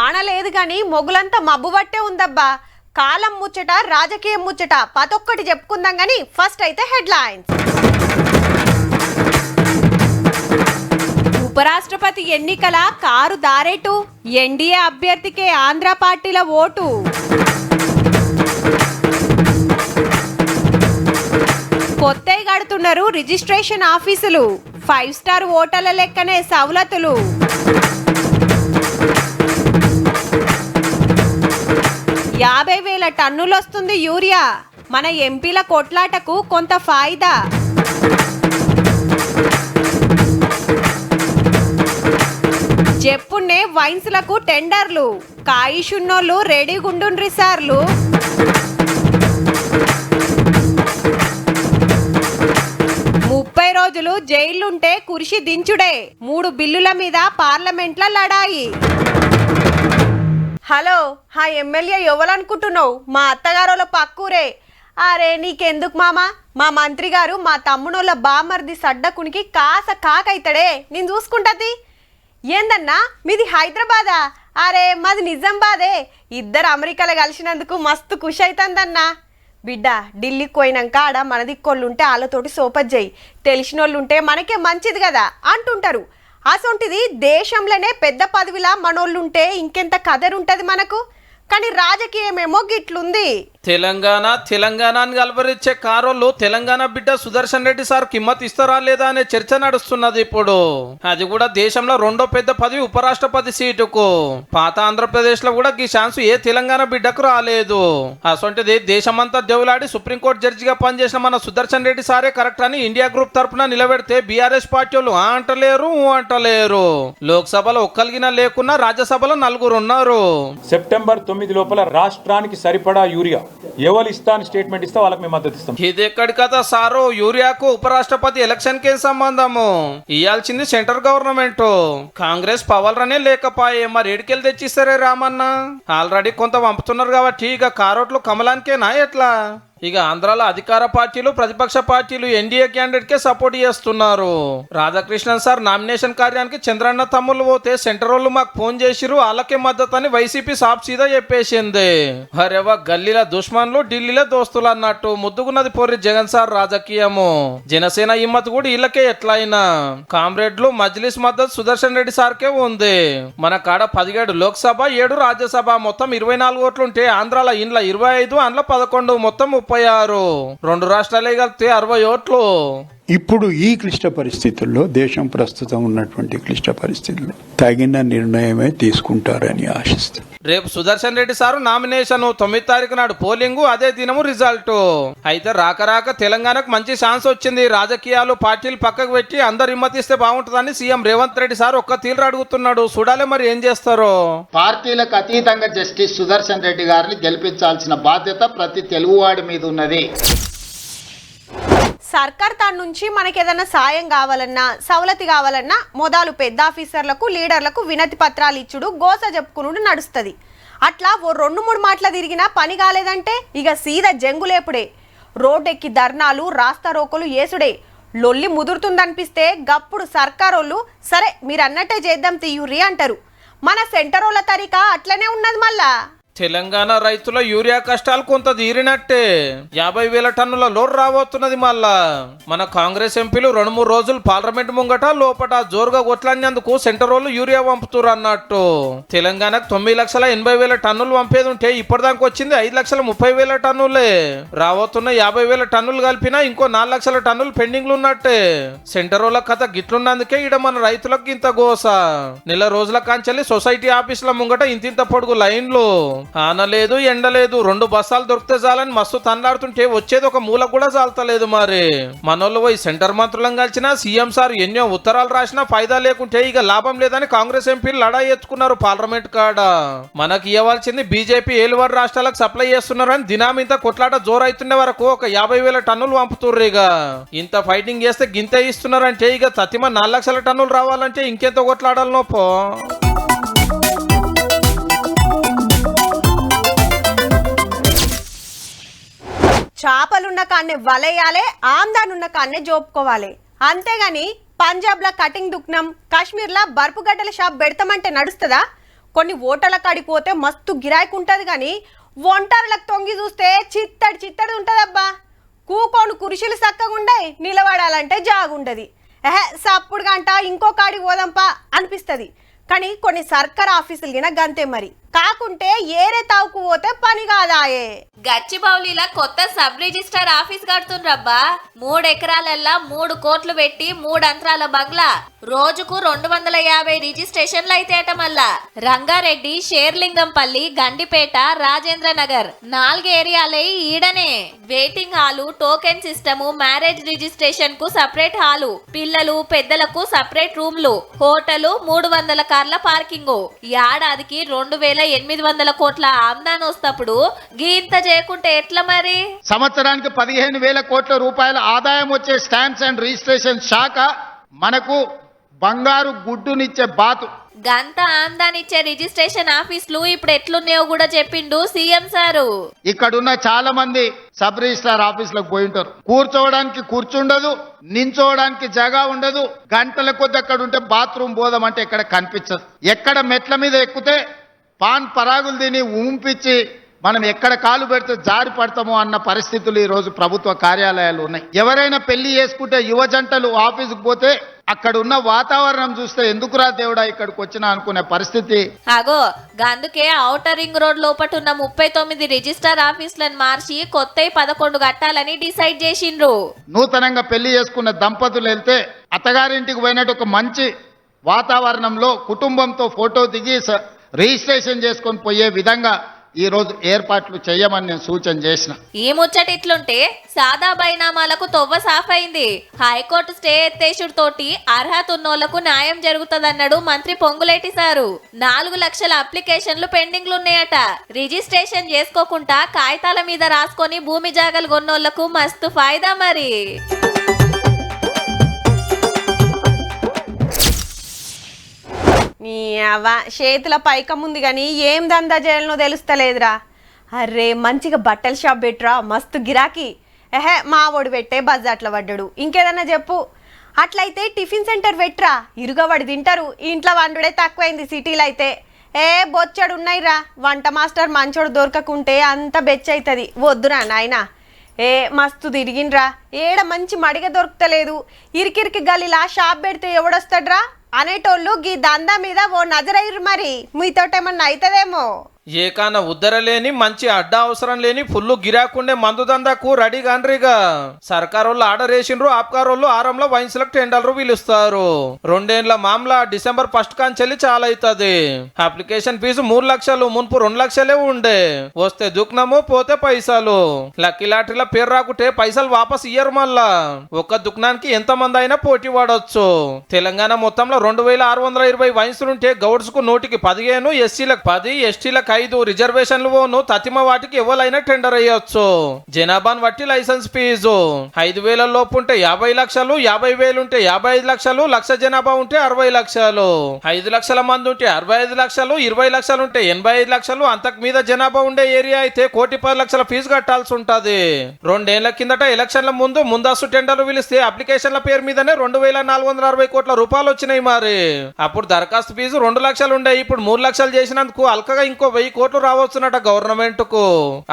ఆనలేదు కానీ మొగులంతా మబ్బుబట్టే ఉందబ్బా. కాలం ముచ్చట రాజకీయం ముచ్చట పతొక్కటి చెప్పుకుందాం కానీ ఫస్ట్ అయితే హెడ్లైన్స్. ఉపరాష్ట్రపతి ఎన్నికల కారు దారేటు ఎన్డీఏ అభ్యర్థికే ఆంధ్ర పార్టీల ఓటు. కొత్త కడుతున్నారు రిజిస్ట్రేషన్ ఆఫీసులు ఫైవ్ స్టార్ ఓటర్ల లెక్కనే సవలతులు. యాభై వేల టన్నులు వస్తుంది యూరియా. మన ఎంపీల కొట్లాటకు కొంత ఫాయిదా. చెప్పున్నే వైన్స్లకు టెండర్లు. కాయిషున్నోళ్ళు రెడీగుండుండ్రి సార్లు. ముప్పై రోజులు జైలుంటే కురిసి దించుడే. మూడు బిల్లుల మీద పార్లమెంట్ల లడాయి. హలో హా ఎమ్మెల్యే ఎవరనుకుంటున్నావు? మా అత్తగారోళ్ళ పక్కూరే. అరే నీకెందుకు మామా? మా మంత్రి గారు మా తమ్మునోళ్ళ బామర్ది సడ్డకునికి కాస కాకైతడే. నేను చూసుకుంటది ఏందన్నా మీది హైదరాబాదా? అరే మాది నిజామాబాదే ఇద్దరు అమెరికాలో కలిసినందుకు మస్తు ఖుషి అవుతుందన్నా బిడ్డ ఢిల్లీకి పోయినాక ఆడ మన దిక్కోళ్ళు ఉంటే వాళ్ళతోటి సోపత్ చేయి తెలిసిన వాళ్ళు ఉంటే మనకే మంచిది కదా అంటుంటారు. అసొంటిది దేశంలోనే పెద్ద పదవిలా మనోళ్ళుంటే ఇంకెంత కదరుంటది మనకు? కానీ రాజకీయమేమో గిట్లుంది. తెలంగాణ తెలంగాణ అని కలవరిచ్చే కారోళ్ళు తెలంగాణ బిడ్డ సుదర్శన్ రెడ్డి సార్ కిమ్మత్ ఇస్తారా లేదా అనే చర్చ నడుస్తున్నది ఇప్పుడు. అది కూడా దేశంలో రెండో పెద్ద పదవి ఉపరాష్ట్రపతి సీటుకు. పాత ఆంధ్రప్రదేశ్లో కూడా ఈ ఛాన్స్ ఏ తెలంగాణ బిడ్డకు రాలేదు. అసొంటిది దేశమంతా దేవులాడి సుప్రీంకోర్టు జడ్జిగా పనిచేసిన మన సుదర్శన్ రెడ్డి సారే కరెక్ట్ అని ఇండియా గ్రూప్ తరపున నిలబెడితే బీఆర్ఎస్ పార్టీ వాళ్ళు ఆ అంటలేరు అంటలేరు. లోక్సభలో ఒక్కలిగిన లేకున్నా రాజ్యసభలో నలుగురు ఉన్నారు సెప్టెంబర్ తొమ్మిది లోపల రాష్ట్రానికి సరిపడా యూరియా. ఎవరు ఇస్తా అని స్టేట్మెంట్ ఇస్తే వాళ్ళకి మేము మద్దతు ఇస్తాం. ఇది ఎక్కడి కదా సారు? యూరియాకు ఉపరాష్ట్రపతి ఎలక్షన్కి సంబంధము? ఇయ్యాల్సింది సెంటర్ గవర్నమెంట్. కాంగ్రెస్ పవర్ అనే లేకపాయే మరి ఎడికెళ్ళి తెచ్చిస్తారే రామన్న? ఆల్రెడీ కొంత పంపుతున్నారు కాబట్టి ఇక కారోట్లు కమలానికేనా ఎట్లా? ఇక ఆంధ్రాలో అధికార పార్టీలు ప్రతిపక్ష పార్టీలు ఎన్డీఏ క్యాండిడేట్ కే సపోర్ట్ చేస్తున్నారు. రాధాకృష్ణన్ సార్ నామినేషన్ కార్యానికి చంద్రన్న తమ్ముళ్ళు పోతే సెంటర్ వాళ్ళు మాకు ఫోన్ చేసిరు వాళ్ళకే మద్దతు అని వైసీపీ సాఫ్ సీదా చెప్పేసింది. అరేవా గల్లీల దుష్మన్లు ఢిల్లీలో దోస్తులు అన్నట్టు ముద్దుకున్నది పోరి జగన్ సార్ రాజకీయము. జనసేన హిమ్మత్ కూడా వీళ్ళకే ఎట్లయినా. కామ్రేడ్లు మజ్లిస్ మద్దతు సుదర్శన్ రెడ్డి సార్కే ఉంది. మన కాడ పదిహేడు లోక్సభ ఏడు రాజ్యసభ మొత్తం ఇరవై నాలుగు ఓట్లుంటే ఆంధ్రాలో ఇండ్ల ఇరవై ఐదు అండ్ల పదకొండు మొత్తం ముప్పై ముప్పై ఆరు. రెండు రాష్ట్రాలే కలిపితే అరవై ఓట్లు. ఇప్పుడు ఈ క్లిష్ట పరిస్థితుల్లో దేశం ప్రస్తుతం ఉన్నటువంటి క్లిష్ట పరిస్థితుల్లో తగిన నిర్ణయమే తీసుకుంటారని ఆశిస్తాను రేపు సుదర్శన్ రెడ్డి సారు నామినేషన్ తొమ్మిది తారీఖు నాడు పోలింగ్ అదే దినము రిజల్ట్. అయితే రాక రాక తెలంగాణకు మంచి ఛాన్స్ వచ్చింది. రాజకీయాలు పార్టీలు పక్కకు పెట్టి అందరు హిమ్మతిస్తే బాగుంటుందని సీఎం రేవంత్ రెడ్డి సార్ ఒక్క తీరు అడుగుతున్నాడు. చూడాలి మరి ఏం చేస్తారో. పార్టీలకు అతీతంగా జస్టిస్ సుదర్శన్ రెడ్డి గారిని గెలిపించాల్సిన బాధ్యత ప్రతి తెలుగువాడి మీద ఉన్నది. సర్కార్ తన నుంచి మనకి ఏదైనా సాయం కావాలన్నా సవలతి కావాలన్నా మొదలు పెద్ద ఆఫీసర్లకు లీడర్లకు వినతి పత్రాలు ఇచ్చుడు గోస చెప్పుకునుడు నడుస్తుంది. అట్లా ఓ రెండు మూడు మాటల తిరిగినా పని కాలేదంటే ఇక సీదా జంగులేపుడే. రోడ్డెక్కి ధర్నాలు రాస్తా రోకలు ఏసుడే. లొల్లి ముదురుతుందనిపిస్తే గప్పుడు సర్కారోళ్ళు సరే మీరు అన్నట్టే చేద్దాం తీయుర్రి అంటారు. మన సెంటరోళ్ళ తరిక అట్లనే ఉన్నది మళ్ళా. తెలంగాణ రైతుల యూరియా కష్టాలు కొంత తీరినట్టే. యాభై వేల టన్నుల లోడ్ రాబోతున్నది మళ్ళా. మన కాంగ్రెస్ ఎంపీలు రెండు మూడు రోజులు పార్లమెంట్ ముంగట లోపట జోరుగా కొట్లాడినందుకు సెంటర్ వాళ్ళు యూరియా పంపుతురు అన్నట్టు. తెలంగాణకు తొమ్మిది లక్షల ఎనభై వేల టన్నులు పంపేది ఉంటే ఇప్పటిదాకా వచ్చింది ఐదు లక్షల ముప్పై వేల టన్నులే. రాబోతున్న యాభై వేల టన్నులు కలిపినా ఇంకో నాలుగు లక్షల టన్నులు పెండింగ్లు ఉన్నట్టే. సెంటర్ వాళ్ళ కథ గిట్లున్నందుకే ఈడ మన రైతులకు ఇంత గోస. నెల రోజుల కాంచెల్లి సొసైటీ ఆఫీసుల ముంగట ఇంతింత పొడుగు లైన్లు. ఆనలేదు ఎండలేదు రెండు బస్సాలు దొరికితే చాలని మస్తు తన్నాడుతుంటే వచ్చేది ఒక మూల కూడా చాలతలేదు మరి. మనోళ్ళు పోయి సెంటర్ మంత్రులం కలిసినా సీఎం సార్ ఎన్నో ఉత్తరాలు రాసినా ఫైదా లేకుంటే ఇక లాభం లేదని కాంగ్రెస్ ఎంపీలు లడాయి ఎత్తుకున్నారు పార్లమెంట్ కాడ. మనకి ఇవ్వాల్సింది బీజేపీ ఏలువారు రాష్ట్రాలకు సప్లై చేస్తున్నారని దినామింత కొట్లాట జోరైతుండే వరకు ఒక యాభై వేల టన్నులు పంపుతుర్రు ఇక. ఇంత ఫైటింగ్ చేస్తే గింత ఇస్తున్నారంటే ఇక తతిమ నాలుగు లక్షల టన్నులు రావాలంటే ఇంకెంత కొట్లాడాలనో పో. చేపలున్న కాన్నే వలయాలే ఆమ్దానున్న కాన్నే జోపుకోవాలి. అంతేగాని పంజాబ్లో కటింగ్ దుక్నం కాశ్మీర్లో బర్పు గడ్డల షాప్ పెడతామంటే నడుస్తుందా? కొన్ని ఓటర్ల కాడికి పోతే మస్తు గిరాకీ ఉంటుంది కానీ ఒంటరులకు తొంగి చూస్తే చిత్తడి చిత్తడి ఉంటుందబ్బా. కూకోను కురిశిలు చక్కగుండే నిలబడాలంటే జాగుండది. ఎహే సప్పుడు గంట ఇంకో కాడికి పోదంపా అనిపిస్తుంది. కానీ కొన్ని సర్కార్ ఆఫీసులు గిన గంతే మరి. కాకుంటే ఏరే తావుకు పోతే పని కాదాయే. గచ్చిబౌలిలా కొత్త సబ్ రిజిస్టర్ ఆఫీస్ కడుతుండ్రబ్బా. మూడు ఎకరాలల్లా మూడు కోట్లు పెట్టి మూడు అంతరాల బంగ్లా. రోజుకు రెండు వందల యాభై రిజిస్ట్రేషన్లు అయితేట మళ్ళా. రంగారెడ్డి షేర్లింగంపల్లి గండిపేట రాజేంద్ర నగర్ నాలుగు ఏరియాలే ఈడనే. Waiting hall token system marriage రిజిస్ట్రేషన్కు separate hall పిల్లలు పెద్దలకు సపరేట్ రూమ్లు హోటలు మూడు వందల కార్ల పార్కింగ్. ఏడాదికి రెండు వేల ఎనిమిది వందల కోట్ల ఆమ్దాన్ వస్తప్పుడు గీంత చేయకుంటే ఎట్లా మరి? సంవత్సరానికి పదిహేను వేల కోట్ల రూపాయల ఆదాయం వచ్చే స్టాంప్స్ అండ్ రిజిస్ట్రేషన్ శాఖ మనకు బంగారు గుడ్డునిచ్చే బాతు. గంత ఆమ్దాన్ ఇచ్చే రిజిస్ట్రేషన్ ఆఫీసులు ఇప్పుడు ఎట్లున్నాయో కూడా చెప్పిండు సీఎం సారు. ఇక్కడున్న చాలా మంది సబ్ రిజిస్ట్రార్ ఆఫీసులకు పోయి ఉంటారు కూర్చోవడానికి కూర్చుండదు నించోవడానికి జగా ఉండదు గంటల కొద్ది అక్కడ ఉంటే బాత్రూమ్ పోదాం అంటే ఎక్కడ కనిపించదు. ఎక్కడ మెట్ల మీద ఎక్కితే పాన్ పరాగులు తిని ఊంపిచ్చి మనం ఎక్కడ కాలు పెడితే జారి పడతామో అన్న పరిస్థితులు ఈ రోజు ప్రభుత్వ కార్యాలయాలు ఉన్నాయి. ఎవరైనా పెళ్ళి చేసుకుంటే యువ జంటలు ఆఫీసుకు పోతే అక్కడ ఉన్న వాతావరణం చూస్తే ఎందుకురా దేవుడా ఇక్కడికి వచ్చినా అనుకునే పరిస్థితి? అగో గందుకే ఔటర్ రింగ్ రోడ్ లోపట ఉన్న ముప్పై తొమ్మిది రిజిస్టర్ ఆఫీసులను మార్చి కొత్త పదకొండు కట్టాలని డిసైడ్ చేసిండ్రు. నూతనంగా పెళ్ళి చేసుకున్న దంపతులు వెళ్తే అత్తగారింటికి పోయినట్టు ఒక మంచి వాతావరణంలో కుటుంబంతో ఫోటో దిగి రిజిస్ట్రేషన్ చేసుకొని పోయే విధంగా ఈ రోజు ఏర్పాట్లు చేయమని నేను సూచన చేసిన. ఈ ముచ్చట ఇట్లుంటే సాదా బైనామాలకు తొవ్వ సాఫ్ అయింది హైకోర్టు స్టే ఎత్తేసుడు తోటి అర్హత ఉన్నోళ్ళకు న్యాయం జరుగుతుందన్నాడు మంత్రి పొంగులేటి సారు. నాలుగు లక్షల అప్లికేషన్లు పెండింగ్లు ఉన్నాయట రిజిస్ట్రేషన్ చేసుకోకుండా కాగితాల మీద రాసుకొని భూమి జాగలు కొన్నోళ్ళకు మస్తు ఫాయిదా మరి. నీ అవ్వ చేతుల పైకం ఉంది కానీ ఏం దందా చేయాలనో తెలుస్తలేదురా. అరే మంచిగా బట్టల షాప్ పెట్టురా మస్తు గిరాకీ. ఎహే మా వాడు పెట్టే బజార్లో పడ్డాడు. ఇంకేదన్నా చెప్పు. అట్లయితే టిఫిన్ సెంటర్ పెట్రా ఇరుగవాడు తింటారు. ఇంట్లో వండుడే తక్కువైంది సిటీలో అయితే. ఏ బొచ్చడు ఉన్నాయిరా. వంట మాస్టర్ మంచోడు దొరకకుంటే అంత బెచ్చవుతుంది వద్దురా నాయనా. ఏ మస్తు తిరిగిండ్రా. ఏడ మంచి మడిగ దొరుకుతలేదు. ఇరికిరికి గలిలా షాప్ పెడితే ఎవడొస్తాడ్రా? అనేటోళ్ళు గీ దందా మీద ఓ నజరయ్యరు మరి. మీతోటేమన్నా అవుతుందేమో ఏకాన ఉద్దరలేని మంచి అడ్డ అవసరం లేని ఫుల్లు గిరాకుండే మందు దందాకు రెడీ కాండ్రిగా. సర్కారోళ్ళు ఆర్డర్ వేసిండ్రు ఆప్కారోళ్ళు ఆరంలో వైన్స్లకు టెండర్లు పిలుస్తారు రెండేళ్ళ మామలా డిసెంబర్ ఫస్ట్ కాంచెల్లి చాలా అవుతుంది. అప్లికేషన్ ఫీజు మూడు లక్షలు మున్పు రెండు లక్షలే ఉండే. వస్తే దుక్నము పోతే పైసలు. లక్కీ లాటరీల పేరు రాకుంటే పైసలు వాపస్ ఇయ్యరు మళ్ళా. ఒక్క దుక్నానికి ఎంత మంది అయినా పోటీ పడవచ్చు తెలంగాణ మొత్తంలో రెండు వేల ఆరు వందల ఇరవై వయసులుంటే గౌడ్స్కు నూటికి పదిహేను ఎస్సీలకు పది ఎస్టీలకు ఐదు రిజర్వేషన్లు ఓను తతిమ వాటికి ఎవరైనా టెండర్ అయ్యొచ్చు. జనాభాను బట్టి లైసెన్స్ ఫీజు. ఐదు వేల లోపు ఉంటే యాభై లక్షలు యాభై వేలు ఉంటే యాభై ఐదు లక్షలు లక్ష జనాభా ఉంటే అరవై లక్షలు. ఐదు లక్షల మంది ఉంటే అరవై ఐదు లక్షలు ఇరవై లక్షలు ఉంటే ఎనభై ఐదు లక్షలు అంతకు మీద జనాభా ఉండే ఏరియా అయితే కోటి పది లక్షల ఫీజు కట్టాల్సి ఉంటుంది. రెండేళ్ళ కిందట ఎలక్షన్ల ముందు ముందస్తు టెండర్లు పిలిస్తే అప్లికేషన్ల పేరు మీదనే రెండు వేల నాలుగు వందల అరవై కోట్ల రూపాయలు వచ్చినాయి మరి. అప్పుడు దరఖాస్తు ఫీజు రెండు లక్షలు ఉండే ఇప్పుడు మూడు లక్షలు చేసినందుకు అల్కగా ఇంకో వెయ్యి కోట్లు రావచ్చునట గవర్నమెంట్కు.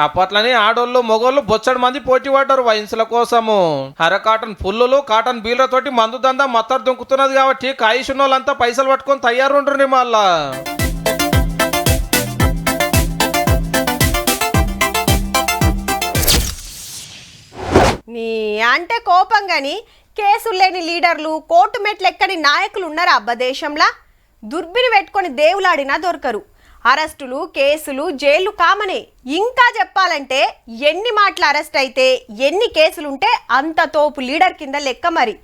అప్పట్లోనే అప్పట్లని ఆడోళ్ళు మొగోళ్ళు బొచ్చడు మంది పోటీ పడ్డారు వైన్స్ల కోసము. అర కాటన్ పుల్లులు కాటన్ బీలతోటి మందు దందా మత్తరు దుంకుతున్నది కాబట్టి కాయిష్ వాళ్ళంతా పైసలు పట్టుకొని తయారుండ్రు మళ్ళా. నీ అంటే కోపం గాని కేసులు లేని లీడర్లు కోర్టు మెట్లు ఎక్కని నాయకులు ఉన్నారా అబ్బా దేశంలా? దుర్బిని పెట్టుకొని దేవులాడినా దొరకరు. అరెస్టులు కేసులు జైలు కామనే. ఇంకా చెప్పాలంటే ఎన్ని మాటలు అరెస్ట్ అయితే ఎన్ని కేసులుంటే అంత తోపు లీడర్ కింద లెక్క మరి.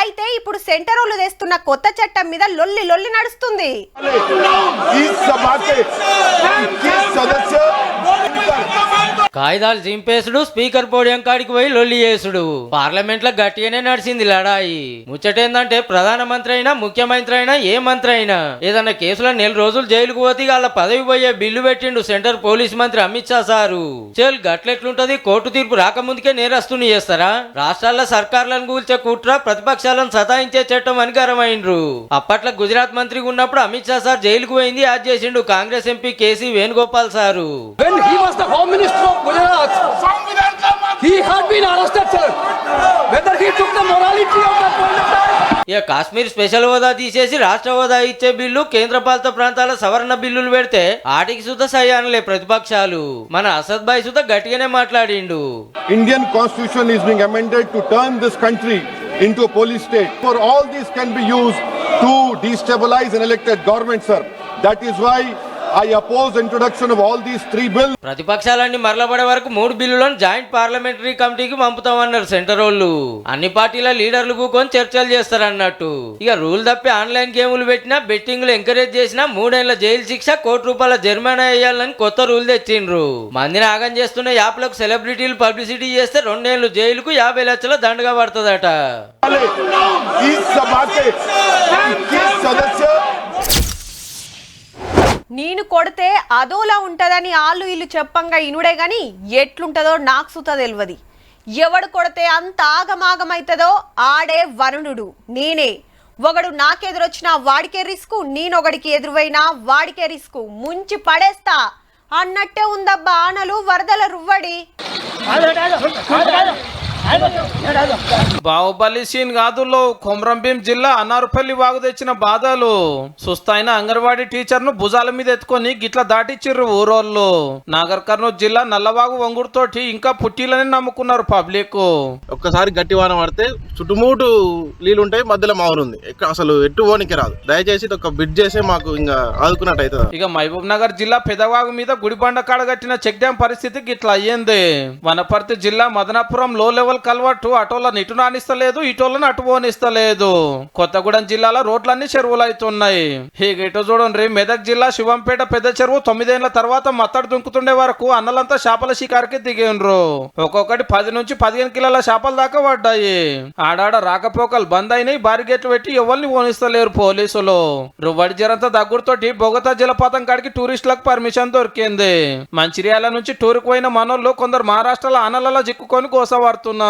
అయితే ఇప్పుడు సెంటరోలు తెస్తున్న కొత్త చట్టం మీద లొల్లి లొల్లి నడుస్తుంది. इस కాగితాలు చింపేసుడు స్పీకర్ పోడియం కాడికి పోయి లొల్లి చేసుడు. పార్లమెంట్లో గట్టిగానే నడిచింది లడాయి. ముచ్చటేందంటే ప్రధానమంత్రి అయినా ముఖ్యమంత్రి అయినా ఏ మంత్రి అయినా. ఏదన్నా కేసులో నెల రోజులు జైలుకు పోతే వాళ్ళ పదవి పోయే బిల్లు పెట్టిండు సెంటర్ పోలీస్ మంత్రి అమిత్ షా సారు. చెల్ గట్లెట్లుంటది కోర్టు తీర్పు రాకముందుకే నేరస్తుని చేస్తారా? రాష్ట్రాల్లో సర్కార్లను కూల్చే కుట్ర ప్రతిపక్షాలను సతాయించే చట్టం అనికరమైండ్రు అప్పట్లో గుజరాత్ మంత్రిగా ఉన్నప్పుడు అమిత్ షా సార్ జైలుకు పోయింది యాడ్ చేసిండు Congress MP K C Venugopal sir. ఇక కాశ్మీర్ స్పెషల్ హోదా తీసేసి రాష్ట్ర హోదా ఇచ్చే బిల్లు కేంద్ర పాలిత ప్రాంతాల సవరణ బిల్లులు పెడితే ఆటికి సుద్ధ సయానలే ప్రతిపక్షాలు. మన అసద్ భాయ్ సుధ గట్టిగానే మాట్లాడిండు. Indian constitution is being amended turn this country into police state for all these can use to destabilise elected government sir that is why I oppose introduction of all these three bills. ప్రతిపక్షాలన్నీ మరలబడే వరకు మూడు బిల్లులను joint parliamentary కమిటీకి పంపుతామన్నారు centre వాళ్ళు. అన్ని పార్టీల లీడర్లు కూకొని చర్చలు చేస్తారన్నట్టు. ఇక రూల్ తప్పి ఆన్లైన్ గేములు పెట్టినా బెట్టింగ్లు ఎంకరేజ్ చేసినా మూడేళ్ళ జైలు శిక్ష కోటి రూపాయల జరిమానా వేయాలని కొత్త రూల్ తెచ్చిండ్రు. మందిని ఆగం చేస్తున్న యాప్లకు సెలబ్రిటీలు పబ్లిసిటీ చేస్తే రెండేళ్ళు జైలుకు యాభై లక్షల దండగా పడుతుందట. నేను కొడితే అదోలా ఉంటుందని ఆళ్ళు ఇల్లు చెప్పంగా ఇనుడే గాని ఎట్లుంటుందో నాకు సుత తెలియదు ఎవడు కొడితే అంత ఆగమాగమైతుందో ఆడే వరుణుడు నేనే. ఒకడు నాకెదురొచ్చినా వాడికే రిస్క్ నేనొకడికి ఎదురువైనా వాడికే రిస్క్. ముంచి పడేస్తా. అన్నట్టే ఉందబ్బా ఆనలు వరదల రువ్వడి. బాహుబలి సీన్ కాదులో కొమరంభీం జిల్లా అన్నారుపల్లి వాగు తెచ్చిన బాధలు. సుస్తైన అంగన్వాడీ టీచర్ను భుజాల మీద ఎత్తుకొని గిట్ల దాటిచ్చిర్రు ఊరోళ్ళు. నాగర్ కర్నూలు జిల్లా నల్లవాగు వంగుడుతోటి ఇంకా పుట్టీలని నమ్ముకున్నారు పబ్లిక్. ఒక్కసారి గట్టి వాన పడితే నీళ్ళు ఉంటాయి మధ్యలో ఎక్క- అసలు ఎట్టు పోనీకి రాదు. దయచేసి ఒక బిడ్ చేసే మాకు ఇంకా ఆదుకున్నట్టు అవుతుంది. ఇక మహబూబ్ నగర్ జిల్లా పెదవాగు మీద గుడిబండ కాడ కట్టిన చెక్ డ్యాం పరిస్థితి గిట్ల అయ్యింది. వనపర్తి జిల్లా మదనాపురం లో లెవెల్ కల్వర్టు అటోళ్ళని ఇటు నానిస్తలేదు ఇటోళ్ళని అటు పోనిస్తలేదు. కొత్తగూడెం జిల్లాలో రోడ్లన్నీ చెరువులు అవుతున్నాయి ఇక ఇటు చూడండి మెదక్ జిల్లా శివంపేట పెద్ద చెరువు తొమ్మిదేళ్ళ తర్వాత మత్తడి దుంకుతుండే వరకు అన్నలంతా చేపల షికారికి దిగిండ్రు. ఒక్కొక్కటి పది నుంచి పదిహేను కిలోల చేపలు దాకా పడ్డాయి. ఆడాడ రాకపోకలు బంద్ అయినాయి భారీ గేట్లు పెట్టి ఎవరిని పోనిస్తలేరు పోలీసులు. రువ్వడి జరంత దగ్గరతోటి బొగతా జలపాతం కాడికి టూరిస్టులకు పర్మిషన్ దొరికింది. మంచిర్యాల నుంచి టూర్కి పోయిన మనోళ్ళు కొందరు మహారాష్ట్రలో అనలలో చిక్కుకొని గోసపడుతున్నారు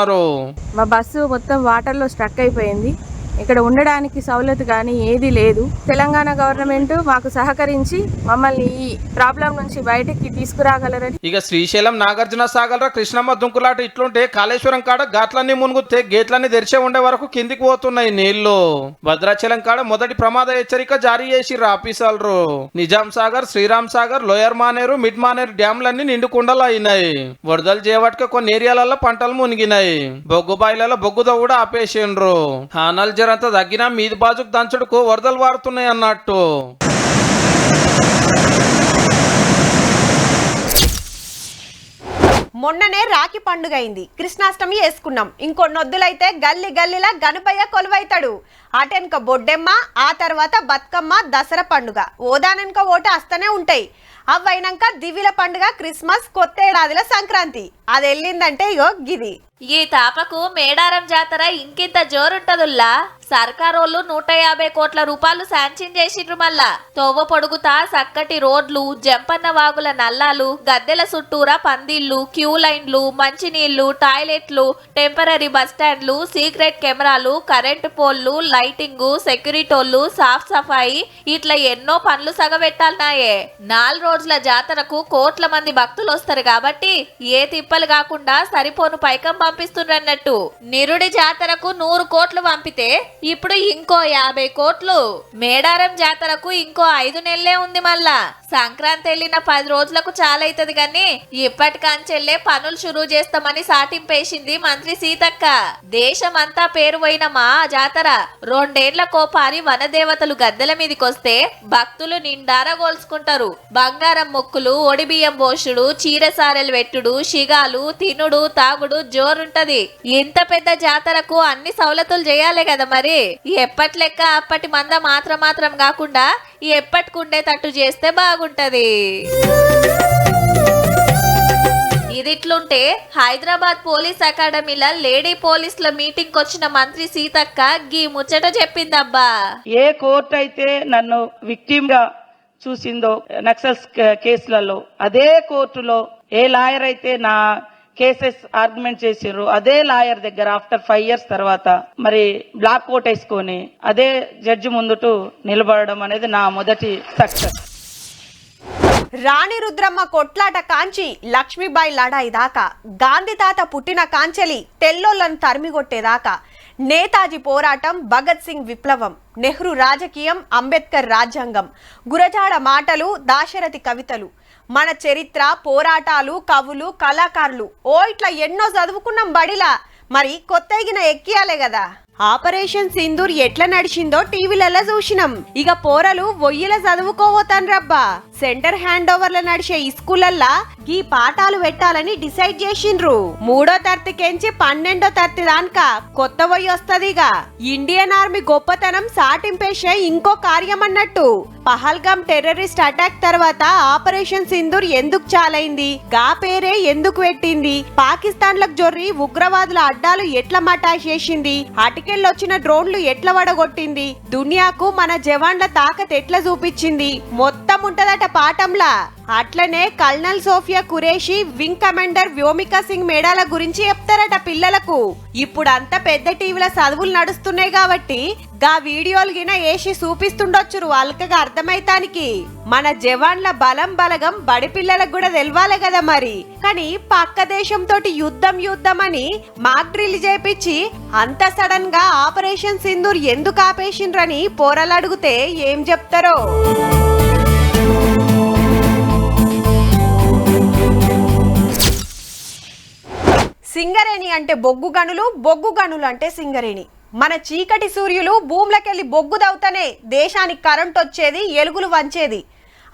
మా బస్సు మొత్తం వాటర్లో స్ట్రక్ అయిపోయింది. ఇక్కడ ఉండడానికి సౌలత్ కానీ ఏది లేదు. తెలంగాణ గవర్నమెంట్ మాకు సహకరించి మమ్మల్ని ఈ ప్రాబ్లం నుంచి బయటికి తీసుకురాగలరని ఇక శ్రీశైలం నాగార్జున సాగర్ కృష్ణమ్మ దుంకులాట ఇట్లుంటే కాళేశ్వరం కాడ ఘాట్లన్నీ మునుగుతే గేట్లన్నీ తెరిచే ఉండే వరకు కిందికి పోతున్నాయి నీళ్ళు. భద్రాచలం కాడ మొదటి ప్రమాద హెచ్చరిక జారీ చేసి ఆఫీసర్లు. నిజాం సాగర్ శ్రీరామ్ సాగర్ లోయర్ మానేరు మిడ్ మానేరు డ్యాంలన్నీ నిండు కుండలు అయినాయి. వరదలు చేపట్టుక కొన్ని ఏరియాలలో పంటలు మునిగినాయి. బొగ్గు బాయిలలో బొగ్గుతో కూడా ఆపేసిండ్రు. హానాలు జరంత తగ్గినా మీది బాజుకు దంచుడుకు వరదలు వారుతున్నాయి అన్నట్టు. మొన్ననే రాఖీ పండుగ అయింది కృష్ణాష్టమి వేసుకున్నాం. ఇంకొన్నొద్దులైతే గల్లి గల్లిలా గణపయ్య కొలువైతాడు. అటెనక బొడ్డెమ్మ ఆ తర్వాత బతుకమ్మ దసరా పండుగ. ఓదానెనక ఓట వస్తూనే ఉంటాయి. అవైనాక దివిల పండుగ క్రిస్మస్ కొత్త ఏడాదిల సంక్రాంతి. అది వెళ్ళిందంటే ఇగో గిది. ఈ తాపకు మేడారం జాతర ఇంకింత జోరుంటదుల్లా. సర్కారోళ్ళు నూట యాభై కోట్ల రూపాయలు శాంక్షన్ చేసిండ్రు మళ్ళా. తోవ పొడుగుతా చక్కటి రోడ్లు జంపన్న వాగుల నల్లాలు గద్దెల చుట్టూరా పందిళ్ళు క్యూ లైన్లు మంచినీళ్ళు టాయిలెట్లు టెంపరీ బస్ స్టాండ్లు సీక్రెట్ కెమెరాలు కరెంటు పోల్లు లైటింగ్ సెక్యూరిటోళ్ళు సాఫ్ సఫాయి ఇట్లా ఎన్నో పనులు సగబెట్టాలన్నాయే నాలుగు రోజుల జాతరకు కోట్ల మంది భక్తులు వస్తారు కాబట్టి ఏ తిప్పలు కాకుండా సరిపోను పైకం పంపిస్తుండ్రన్నట్టు. నిరుడి జాతరకు నూరు కోట్లు పంపితే ఇప్పుడు ఇంకో యాభై కోట్లు. మేడారం జాతరకు ఇంకో ఐదు నెలలే ఉంది మళ్ళా. సంక్రాంతి వెళ్ళిన పది రోజులకు చాలైతది గాని ఇప్పటికంచెల్లే పనులు షురూ చేస్తామని సాటింపేసింది మంత్రి సీతక్క. దేశమంతా పేరు పోయిన మా జాతర రెండేళ్ళ పారి వనదేవతలు గద్దెల మీదకొస్తే భక్తులు నిండారా గోల్చుకుంటారు. బంగారం మొక్కులు ఒడిబియ్యం బోషుడు చీరసారెలు వెట్టుడు షిగాలు తినుడు తాగుడు జోరుంటది. ఇంత పెద్ద జాతరకు అన్ని సౌలతులు చేయాలి కదా మరి? ఎప్పట్లెక్క అప్పటి మంద మాత్రం మాత్రం కాకుండా ఎప్పటికుండేటట్టు చేస్తే బాగుంటది ఇదిట్లుంటే హైదరాబాద్ పోలీస్ అకాడమీలో లేడీ పోలీసుల మీటింగ్ వచ్చిన మంత్రి సీతక్క గీ ముచ్చట చెప్పిందబ్బా. ఏ కోర్టు అయితే నన్ను విక్టిమ్గా చూసిందో నక్సల్స్ కేసులలో అదే కోర్టులో ఏ లాయర్ అయితే నా కేసెస్ ఆర్గ్యుమెంట్ చేసిర్రు అదే లాయర్ దగ్గర ఆఫ్టర్ ఫైవ్ ఇయర్స్ తర్వాత మరి బ్లాక్ కోట్ వేసుకొని అదే జడ్జి ముందుటు నిలబడడం అనేది నా మొదటి సక్సెస్. రాణి రుద్రమ్మ కొట్లాట కాంచి లక్ష్మీబాయి లడాయి దాకా. గాంధీ తాత పుట్టిన కాంచెలి తెల్లోళ్ళను తరిమిగొట్టేదాకా. నేతాజీ పోరాటం భగత్ సింగ్ విప్లవం నెహ్రూ రాజకీయం అంబేద్కర్ రాజ్యాంగం గురజాడ మాటలు దాశరథి కవితలు. మన చరిత్ర పోరాటాలు కవులు కళాకారులు. ఓ ఇట్లా ఎన్నో చదువుకున్నాం బడిలా. మరి కొత్త ఎగిన ఎక్కియాలే కదా ఆపరేషన్ సింధూర్ ఎట్లా నడిచిందో టీవీలలో చూసినాం. ఇక పోరలు ఒయ్యిల చదువుకోవతాన్ రబ్బా సెంటర్ హ్యాండ్ ఓవర్ల నడిచే ఈ స్కూలల్లా ఈ పాఠాలు పెట్టాలని డిసైడ్ చేసిండ్రు. మూడో తరగతికెంచి పన్నెండో తరతి దానిక కొత్త వయ్యి వస్తదిగా. ఇండియన్ ఆర్మీ గొప్పతనం సాటింపేసే ఇంకో కార్యం అన్నట్టు పహల్గామ్ టెర్రరిస్ట్ అటాక్ తర్వాత ఆపరేషన్ సింధూర్ ఎందుకు చాలైంది? గా పేరే ఎందుకు పెట్టింది? పాకిస్తాన్లకు జొర్రి ఉగ్రవాదుల అడ్డాలు ఎట్ల మటా చేసింది? అటికెళ్ళొచ్చిన డ్రోన్లు ఎట్ల వడగొట్టింది? దునియాకు మన జవాన్ల తాకత్ ఎట్లా చూపించింది? మొత్తం ఉంటదట పాఠంలా. అట్లనే colonel Sofiya Qureshi wing commander Vyomika Singh మేడాల గురించి చెప్తారట పిల్లలకు. ఇప్పుడు అంత పెద్ద టీవీల చదువులు నడుస్తున్నాయి కాబట్టి గా వీడియోలు గిన వేసి చూపిస్తుండొచ్చురు వాళ్ళకగా అర్థమైతానికి. మన జవాన్ల బలం బలగం బడి పిల్లలకు కూడా తెలవాలి కదా మరి. కానీ పక్క దేశంతో యుద్ధం యుద్ధం అని మాక్ డ్రిల్ చేపించి అంత సడన్గా ఆపరేషన్ సింధూర్ ఎందుకు ఆపేసిండ్రని పోరలు అడిగితే ఏం చెప్తారో? సింగరేణి అంటే బొగ్గు గనులు బొగ్గు గనులు అంటే సింగరేణి. మన చీకటి సూర్యులు భూములకెళ్ళి బొగ్గు దవ్వుతనే దేశానికి కరెంట్ వచ్చేది ఎలుగులు వంచేది.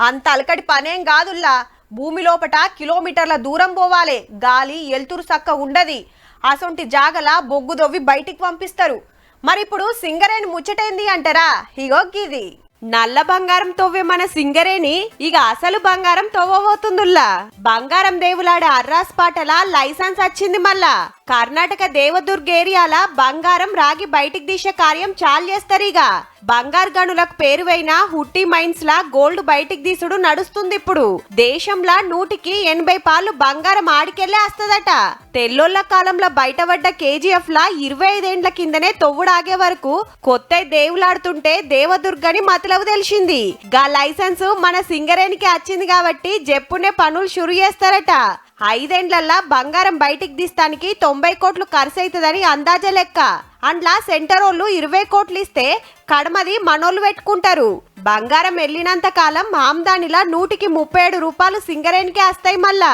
అంత అలకటి పనేం కాదుల్లా. భూమి లోపట కిలోమీటర్ల దూరం పోవాలే. గాలి ఎల్తురు సక్క ఉండది. అసొంటి జాగల బొగ్గు దొవ్వి బయటికి పంపిస్తారు. మరి ఇప్పుడు సింగరేణి ముచ్చటైంది అంటారా? ఇగో గిది. నల్ల బంగారం తవ్వే మన సింగరేణి ఇక అసలు బంగారం తవ్వబోతుందిల్లా. బంగారం దేవులాడ అర్రాస్ పాటల లైసెన్స్ వచ్చింది మళ్ళా. కర్ణాటక దేవదుర్గ్ ఏరియాల బంగారం రాగి బయటికి తీసే కార్యం చాలు చేస్తారు ఇక బంగారు గనులకు పేరువైన హుట్టి మైన్స్ లా గోల్డ్ బయటికి తీసుడు నడుస్తుంది ఇప్పుడు. దేశంలా నూటికి ఎనభై పాలు బంగారం ఆడికెళ్ళే వస్తదట తెల్లోళ్ళ కాలంలో బయటపడ్డ కేజీఎఫ్ లా ఇరవై ఐదేండ్ల కిందనే తొవ్వుడాగే వరకు కొత్త దేవులాడుతుంటే దేవదుర్గని మతలవు తెలిసింది. గా లైసెన్స్ మన సింగరేణికి వచ్చింది కాబట్టి జప్పునే పనులు షురు చేస్తారట. ఐదేండ్లల్లా బంగారం బయటికి తీస్తానికి తొంభై కోట్లు ఖర్చు అవుతుందని అందాజ లెక్క. అండ్లా సెంటర్ వాళ్ళు ఇరవై కోట్లు ఇస్తే కడమది మనోళ్ళు పెట్టుకుంటారు. బంగారం వెళ్ళినంత కాలం ఆమ్దానిలా నూటికి ముప్పై ఏడు రూపాయలు సింగరేణికి వస్తాయి మళ్ళా.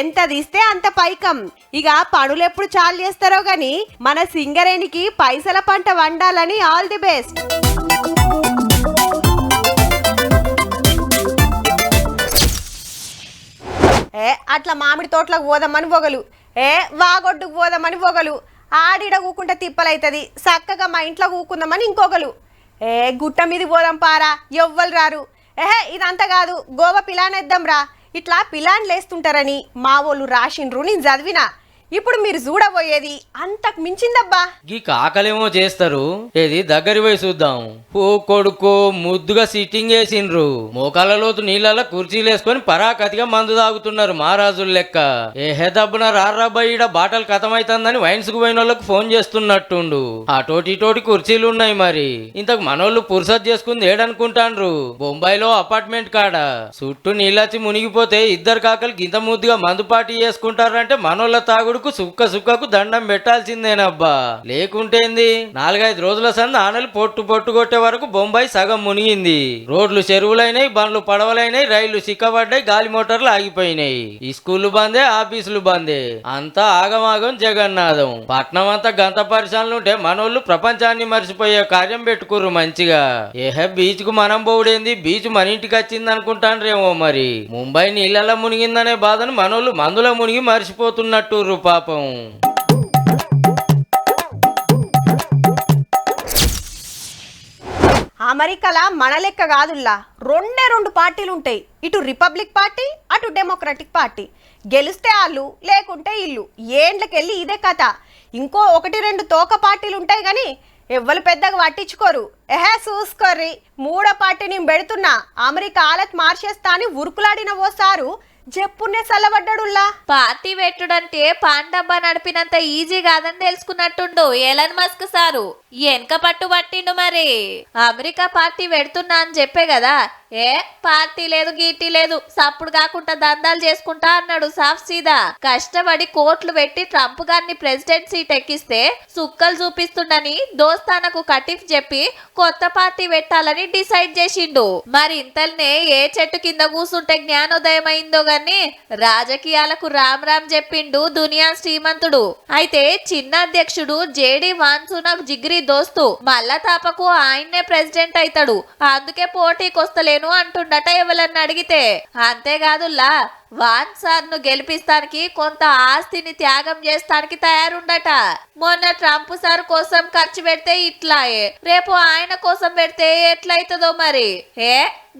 ఎంత తీస్తే అంత పైకం. ఇక పనులు ఎప్పుడు చాలు చేస్తారో గాని మన సింగరేణికి పైసల పంట వండాలని ఆల్ ది బెస్ట్. ఏ అట్లా మామిడి తోటలకు పోదామని పొగలు ఏ వాగొడ్డుకు పోదామని పొగలు ఆడిడ కూకుంటే తిప్పలైతుంది. చక్కగా మా ఇంట్లో కూకుందామని ఇంకొకలు. ఏ గుట్ట మీద పోదాం పారా ఎవ్వరు రారు. ఏహే ఇదంతా కాదు గోవా పిలానేద్దాం రా ఇట్లా పిలాన్ లేస్తుంటారని మా వాళ్ళు రాసిండ్రు నేను చదివినా. ఇప్పుడు మీరు చూడబోయేది అంతకు మించిందబ్బా. గీ కాకలేమో చేస్తారు. ఏది దగ్గరి పోయి చూద్దాం. ఓ కొడుకో ముద్దుగా సిట్టింగ్ వేసిండ్రు. మోకాళ్ళలోతు నీళ్ళలో కుర్చీలు వేసుకొని పరాకతిగా మందు తాగుతున్నారు మహారాజుల లెక్క. ఏ హెదబ్బున రార్రాబాయి ఈడ బాటలు కథమైతుందని వైన్స్కు పోయిన వాళ్ళకి ఫోన్ చేస్తున్నట్టుండు. అటోటి టోటి కుర్చీలు ఉన్నాయి మరి. ఇంతకు మనోళ్ళు పురుసత్ చేసుకుంది ఏడనుకుంటాండ్రు. బొంబాయిలో అపార్ట్మెంట్ కాడ. చుట్టూ నీళ్ళచ్చి మునిగిపోతే ఇద్దరు కాకలు గింత ముద్దుగా మందు పార్టీ చేసుకుంటారంటే మనోళ్ళ తాగుడుకు సుక్క సుక్కకు దండం పెట్టాల్సిందేనబ్బా. లేకుంటేంది నాలుగైదు రోజుల సంద ఆనలు పొట్టు పొట్టు కొట్టే వరకు బొంబాయి సగం మునిగింది. రోడ్లు చెరువులైనాయి బండ్లు పడవలైనాయి రైళ్ళు సిక్కబడ్డాయి గాలి మోటార్లు ఆగిపోయినాయి. ఈ స్కూళ్ళు బందే ఆఫీసులు బందే. అంతా ఆగమాగం జగన్నాథం. పట్నం అంతా గంత పరిశ్రమలు ఉంటే మనోళ్ళు ప్రపంచాన్ని మర్చిపోయే కార్యం పెట్టుకుర్రు మంచిగా. ఏహే బీచ్కు మనం పోవుడేంది? బీచ్ మన ఇంటికి వచ్చింది అనుకుంటాండ్రేమో మరి. ముంబై నీళ్ళలో మునిగిందనే బాధను మనోళ్ళు మందులో మునిగి మర్చిపోతున్నట్టు పాపం. అమెరికాల మన లెక్క కాదుల్లా. రెండే రెండు పార్టీలు ఉంటాయి ఇటు రిపబ్లిక్ పార్టీ అటు డెమోక్రటిక్ పార్టీ. గెలిస్తే వాళ్ళు లేకుంటే ఇల్లు ఏండ్లకెళ్ళి ఇదే కథ. ఇంకో ఒకటి రెండు తోక పార్టీలు ఉంటాయి కానీ ఎవ్వరు పెద్దగా పట్టించుకోరు. ఎహే చూసుకోర్రి మూడో పార్టీ నేను పెడుతున్నా. అమెరికా ఆలత్ మార్చేస్తా అని ఉరుకులాడిన ఓ చెప్పునే జప్పునే చల్లబడ్డాడుల్లా. పార్టీ పెట్టుడంటే పాన్ డబ్బా నడిపినంత ఈజీ కాదని తెలుసుకున్నట్టుండు ఎలన్ మస్క్ సారు. వెనక పట్టు పట్టిండు మరి. అమెరికా పార్టీ పెడుతున్నా అని చెప్పే కదా ఏ పార్టీ లేదు గీటీ లేదు. సప్పుడు కాకుండా దందాలు చేసుకుంటా అన్నాడు సాఫ్ సీదా. కష్టపడి కోట్లు పెట్టి ట్రంప్ గారిని ప్రెసిడెంట్ సీట్ ఎక్కిస్తే సుక్కలు చూపిస్తుండని దోస్తానకు కటిఫ్ చెప్పి కొత్త పార్టీ పెట్టాలని డిసైడ్ చేసిండు. మరి ఇంతల్నే ఏ చెట్టు కింద కూసుంటే జ్ఞానోదయం అయిందో గాని రాజకీయాలకు రామ్ రామ్ చెప్పిండు దునియా శ్రీమంతుడు. అయితే చిన్న అధ్యక్షుడు జేడి వాన్సు నాకు జిగ్రి దోస్తు మల్ల తాపకు ఆయన్నే ప్రెసిడెంట్ అవుతాడు అందుకే పోటీకొస్తలేదు. పోటీకొస్తలేను అంటుండట ఎవలన్న అడిగితే. అంతేకాదుల్లా వాన్ సార్ను గెలిపిస్తానికి కొంత ఆస్తిని త్యాగం చేస్తానికి తయారుండట. మొన్న ట్రంప్ సార్ కోసం ఖర్చు పెడితే ఇట్లాయే. రేపు ఆయన కోసం పెడితే ఎట్లయితుందో మరి. ఏ?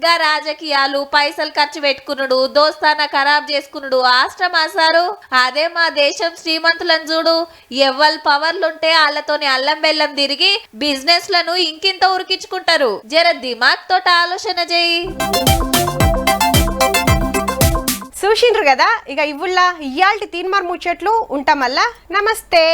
గా రాజకీయాలు పైసలు ఖర్చు పెట్టుకునుడు దోస్తాన ఖరాబ్ చేసుకునుడు ఆశ్రమ సారు? అదే మా దేశం శ్రీమంతులను చూడు. ఎవ్వరు పవర్లుంటే వాళ్ళతోని అల్లం బెల్లం తిరిగి బిజినెస్లను ఇంకింత ఉరికించుకుంటారు. జర దిమాగ్ తోట ఆలోచన చేయి. చూసిండ్రు కదా? ఇక ఇవ్వుల్లా ఇయాల్టి తీన్మార్ ముచ్చట్లు ఉంటామల్లా. నమస్తే.